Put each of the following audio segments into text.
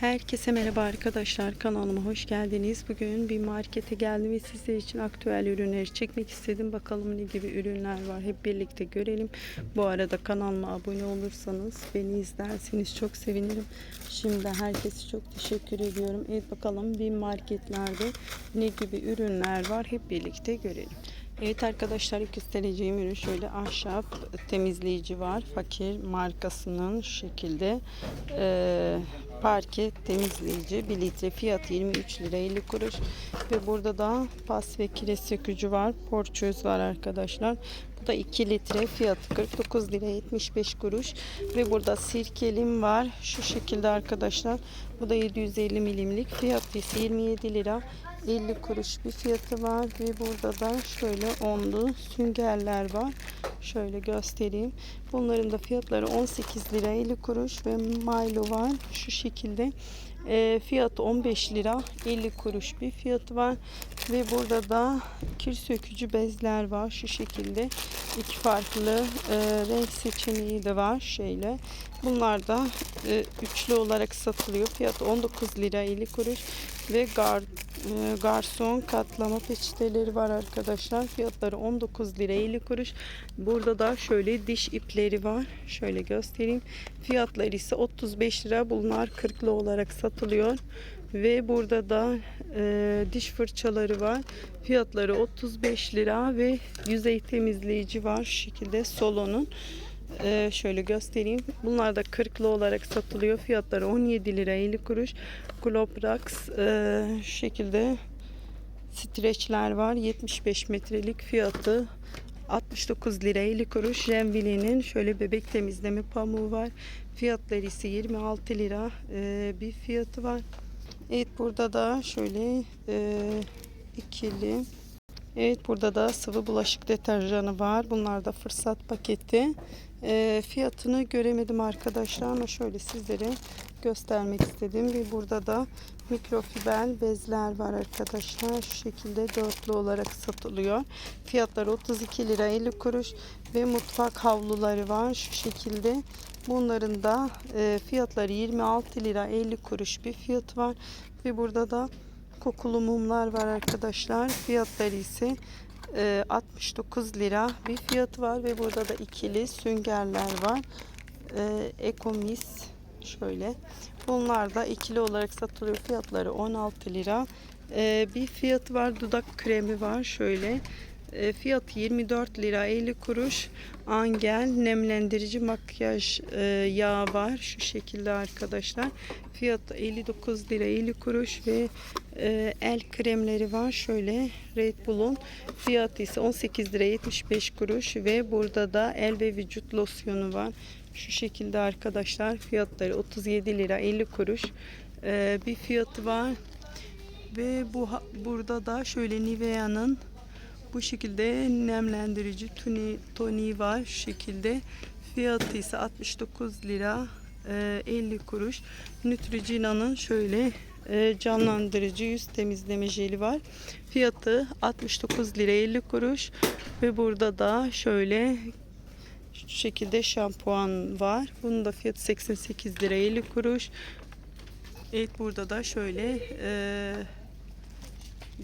Herkese merhaba arkadaşlar kanalıma hoş geldiniz. Bugün bir markete geldim ve sizler için aktüel ürünleri çekmek istedim. Bakalım ne gibi ürünler var hep birlikte görelim. Bu arada kanalıma abone olursanız beni izlerseniz çok sevinirim. Şimdi herkese çok teşekkür ediyorum. Evet bakalım bir marketlerde ne gibi ürünler var hep birlikte görelim. Evet arkadaşlar göstereceğim ürün şöyle ahşap temizleyici var. Fakir markasının şu şekilde e, parke temizleyici 1 litre fiyatı 23 lira 50 kuruş ve burada da pas ve kire sökücü var. Porçöz var arkadaşlar. Bu da 2 litre fiyatı 49 lira 75 kuruş ve burada sirkelim var. Şu şekilde arkadaşlar. Bu da 750 milimlik fiyatı ise 27 lira 50 kuruş bir fiyatı var ve burada da şöyle onlu süngerler var. Şöyle göstereyim. Bunların da fiyatları 18 lira 50 kuruş ve Milo var. Şu şekilde e, fiyatı 15 lira 50 kuruş bir fiyatı var ve burada da kir sökücü bezler var şu şekilde iki farklı e, renk seçeneği de var şeyle bunlar da e, üçlü olarak satılıyor fiyatı 19 lira 50 kuruş ve gar, garson katlama peçeteleri var arkadaşlar. Fiyatları 19 lira 50 kuruş. Burada da şöyle diş ipleri var. Şöyle göstereyim. Fiyatları ise 35 lira. Bunlar 40'lı olarak satılıyor. Ve burada da e, diş fırçaları var. Fiyatları 35 lira ve yüzey temizleyici var. Şu şekilde Solo'nun. E, şöyle göstereyim. Bunlar da 40'lı olarak satılıyor. Fiyatları 17 lira 50 kuruş. Globrax e, şu şekilde streçler var. 75 metrelik fiyatı 69 lira 50 kuruş. Remvili'nin şöyle bebek temizleme pamuğu var. Fiyatları ise 26 lira e, bir fiyatı var. Evet burada da şöyle e, ikili. Evet burada da sıvı bulaşık deterjanı var. Bunlar da fırsat paketi. E, fiyatını göremedim arkadaşlar ama şöyle sizlere göstermek istedim. Ve burada da mikrofiber bezler var arkadaşlar. Şu şekilde dörtlü olarak satılıyor. Fiyatları 32 lira 50 kuruş ve mutfak havluları var şu şekilde. Bunların da e, fiyatları 26 lira 50 kuruş bir fiyat var. Ve burada da kokulu mumlar var arkadaşlar. Fiyatları ise e, 69 lira bir fiyatı var. Ve burada da ikili süngerler var. E, Ekomis şöyle. Bunlar da ikili olarak satılıyor. Fiyatları 16 lira. E, bir fiyatı var. Dudak kremi var. Şöyle. E, fiyat 24 lira 50 kuruş. Angel nemlendirici makyaj e, yağı var. Şu şekilde arkadaşlar. Fiyat 59 lira 50 kuruş ve e, el kremleri var. Şöyle Red Bull'un fiyatı ise 18 lira 75 kuruş ve burada da el ve vücut losyonu var. Şu şekilde arkadaşlar fiyatları 37 lira 50 kuruş e, bir fiyatı var. Ve bu burada da şöyle Nivea'nın bu şekilde nemlendirici toni, toni var şekilde. Fiyatı ise 69 lira e, 50 kuruş. Neutrogena'nın şöyle e, canlandırıcı yüz temizleme jeli var. Fiyatı 69 lira 50 kuruş. Ve burada da şöyle şu şekilde şampuan var. Bunun da fiyatı 88 lira 50 kuruş. Evet burada da şöyle eee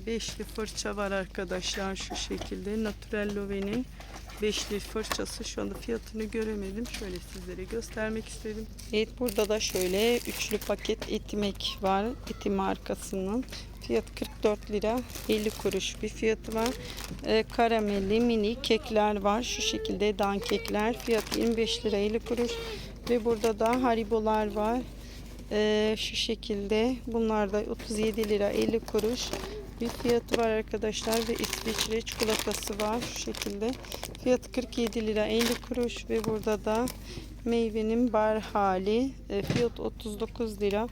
Beşli fırça var arkadaşlar şu şekilde. Natural Love'nin beşli fırçası. Şu anda fiyatını göremedim. Şöyle sizlere göstermek istedim. Evet burada da şöyle üçlü paket etimek var. Eti markasının. Fiyat 44 lira 50 kuruş bir fiyatı var. Ee, karamelli mini kekler var. Şu şekilde dan kekler. Fiyat 25 lira 50 kuruş. Ve burada da haribolar var. Ee, şu şekilde. Bunlar da 37 lira 50 kuruş bir fiyatı var arkadaşlar ve İsviçre çikolatası var şu şekilde. Fiyatı 47 lira 50 kuruş ve burada da meyvenin bar hali e, fiyat 39 lira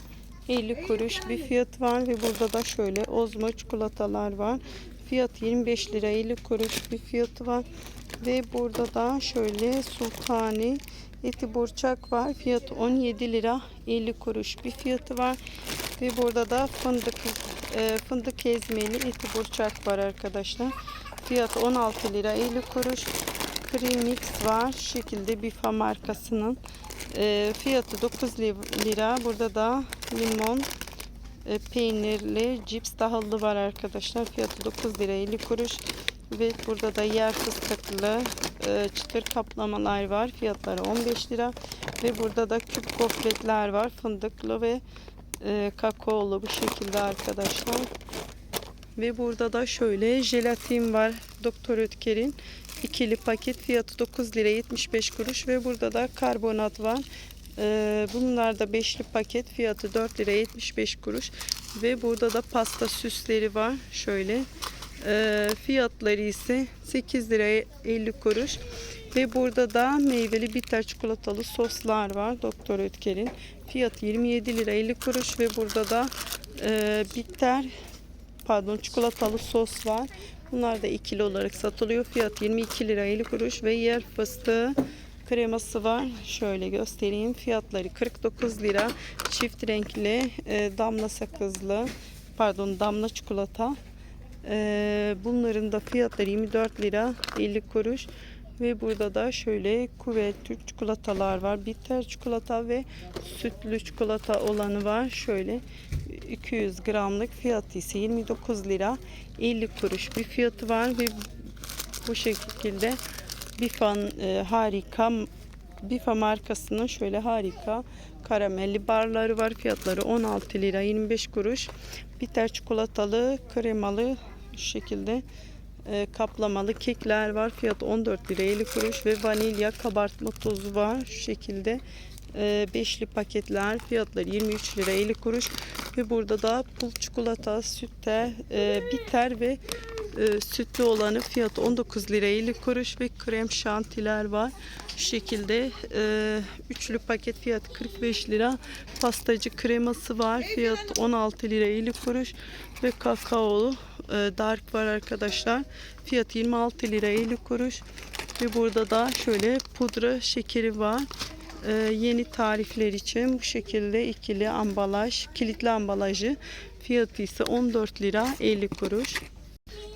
50 kuruş bir fiyat var ve burada da şöyle ozmo çikolatalar var. Fiyat 25 lira 50 kuruş bir fiyatı var. Ve burada da şöyle sultani eti burçak var. Fiyatı 17 lira 50 kuruş bir fiyatı var. Ve burada da fındık e, fındık ezmeli eti burçak var arkadaşlar. Fiyatı 16 lira 50 kuruş. Premix var. Şekilde Bifa markasının e, fiyatı 9 lira. Burada da limon e, peynirli cips tahıllı var arkadaşlar. Fiyatı 9 lira 50 kuruş. Ve burada da yer fıstıklı e, çıtır kaplamalar var. Fiyatları 15 lira. Ve burada da küp gofretler var. Fındıklı ve e, kakaolu bu şekilde arkadaşlar. Ve burada da şöyle jelatin var. Doktor Ötker'in ikili paket fiyatı 9 lira 75 kuruş ve burada da karbonat var. Ee, bunlar da beşli paket fiyatı 4 lira 75 kuruş ve burada da pasta süsleri var. Şöyle Ee, fiyatları ise 8 lira 50 kuruş ve burada da meyveli bitter çikolatalı soslar var. Doktor Ötker'in fiyatı 27 lira 50 kuruş ve burada da e, bitter pardon çikolatalı sos var. Bunlar da ikili olarak satılıyor. Fiyat 22 lira 50 kuruş ve yer fıstığı kreması var. Şöyle göstereyim. Fiyatları 49 lira. Çift renkli e, damla sakızlı pardon damla çikolata. E, bunların da fiyatları 24 lira 50 kuruş. Ve burada da şöyle kuvvet Türk çikolatalar var. Bitter çikolata ve sütlü çikolata olanı var. Şöyle 200 gramlık fiyatı ise 29 lira 50 kuruş bir fiyatı var ve bu şekilde Bifan e, harika Bifa markasının şöyle harika karamelli barları var. Fiyatları 16 lira 25 kuruş. Bitter çikolatalı kremalı şekilde e, kaplamalı kekler var. Fiyatı 14 lira 50 kuruş ve vanilya kabartma tozu var. Şu şekilde e, beşli paketler fiyatları 23 lira 50 kuruş ve burada da pul çikolata, sütte, e, bitter ve e, sütlü olanı fiyatı 19 lira 50 kuruş ve krem şantiler var. Şu şekilde e, üçlü paket fiyatı 45 lira. Pastacı kreması var. Fiyatı 16 lira 50 kuruş ve kakaolu dark var arkadaşlar. Fiyatı 26 lira 50 kuruş. Ve burada da şöyle pudra şekeri var. Ee, yeni tarifler için bu şekilde ikili ambalaj, kilitli ambalajı fiyatı ise 14 lira 50 kuruş.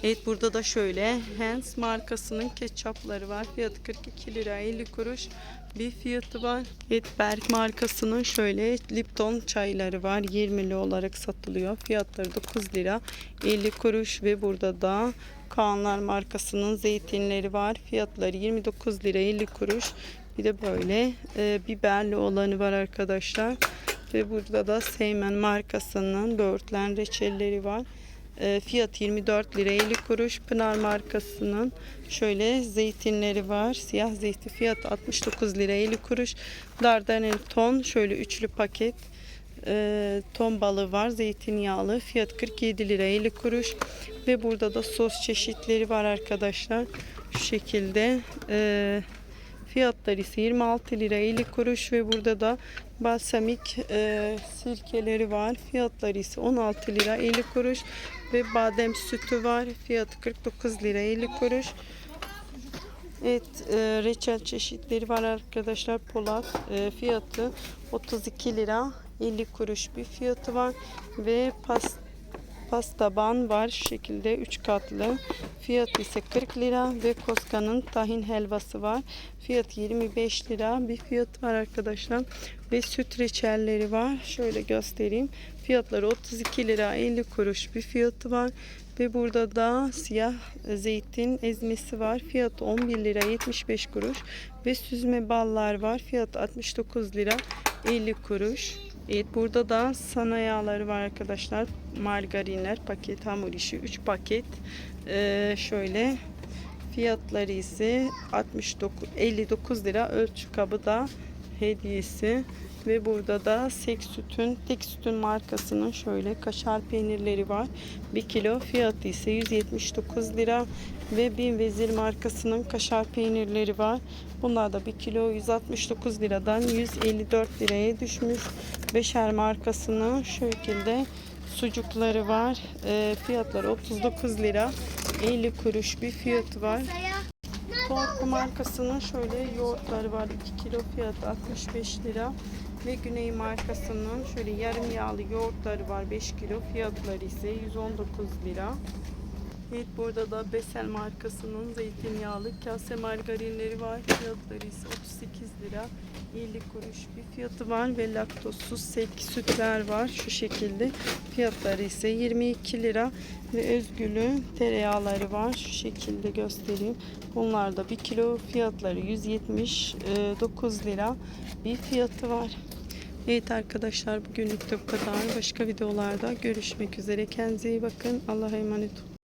Evet burada da şöyle Hens markasının ketçapları var. Fiyatı 42 lira 50 kuruş bir fiyatı var. Evet Berk markasının şöyle Lipton çayları var. 20'li olarak satılıyor. Fiyatları 9 lira 50 kuruş ve burada da Kaanlar markasının zeytinleri var. Fiyatları 29 lira 50 kuruş. Bir de böyle e, biberli olanı var arkadaşlar. Ve burada da Seymen markasının böğürtlen reçelleri var. E, fiyat 24 lira 50 kuruş. Pınar markasının şöyle zeytinleri var. Siyah zeytin fiyat 69 lira 50 kuruş. Dardanel ton şöyle üçlü paket. E, ton balığı var zeytinyağlı fiyat 47 lira 50 kuruş ve burada da sos çeşitleri var arkadaşlar şu şekilde e, fiyatları ise 26 lira 50 kuruş ve burada da balsamik e, sirkeleri var fiyatları ise 16 lira 50 kuruş ve badem sütü var. Fiyatı 49 lira 50 kuruş. Evet, e, reçel çeşitleri var arkadaşlar. Polat e, fiyatı 32 lira 50 kuruş bir fiyatı var. Ve pas, pastaban var şekilde 3 katlı. Fiyatı ise 40 lira ve Koska'nın tahin helvası var. Fiyatı 25 lira bir fiyatı var arkadaşlar. Ve süt reçelleri var. Şöyle göstereyim. Fiyatları 32 lira 50 kuruş bir fiyatı var. Ve burada da siyah zeytin ezmesi var. Fiyatı 11 lira 75 kuruş. Ve süzme ballar var. Fiyatı 69 lira 50 kuruş. Evet burada da sana yağları var arkadaşlar. Margarinler paket hamur işi 3 paket. Ee, şöyle fiyatları ise 69 59 lira ölçü kabı da hediyesi ve burada da Sek Süt'ün Tek Süt'ün markasının şöyle kaşar peynirleri var. 1 kilo fiyatı ise 179 lira ve Bin Vezir markasının kaşar peynirleri var. Bunlar da 1 kilo 169 liradan 154 liraya düşmüş. Beşer markasının şu şekilde sucukları var. E, fiyatları 39 lira 50 kuruş bir fiyatı var. Torku markasının şöyle yoğurtları var. 2 kilo fiyatı 65 lira. Ve Güney markasının şöyle yarım yağlı yoğurtları var. 5 kilo fiyatları ise 119 lira. Evet burada da Besel markasının zeytinyağlı kase margarinleri var. Fiyatları ise 38 lira 50 kuruş bir fiyatı var ve laktozsuz sek sütler var şu şekilde. Fiyatları ise 22 lira ve özgülü tereyağları var şu şekilde göstereyim. Bunlar da 1 kilo fiyatları 179 lira bir fiyatı var. Evet arkadaşlar bugünlük de bu kadar. Başka videolarda görüşmek üzere. Kendinize iyi bakın. Allah'a emanet olun.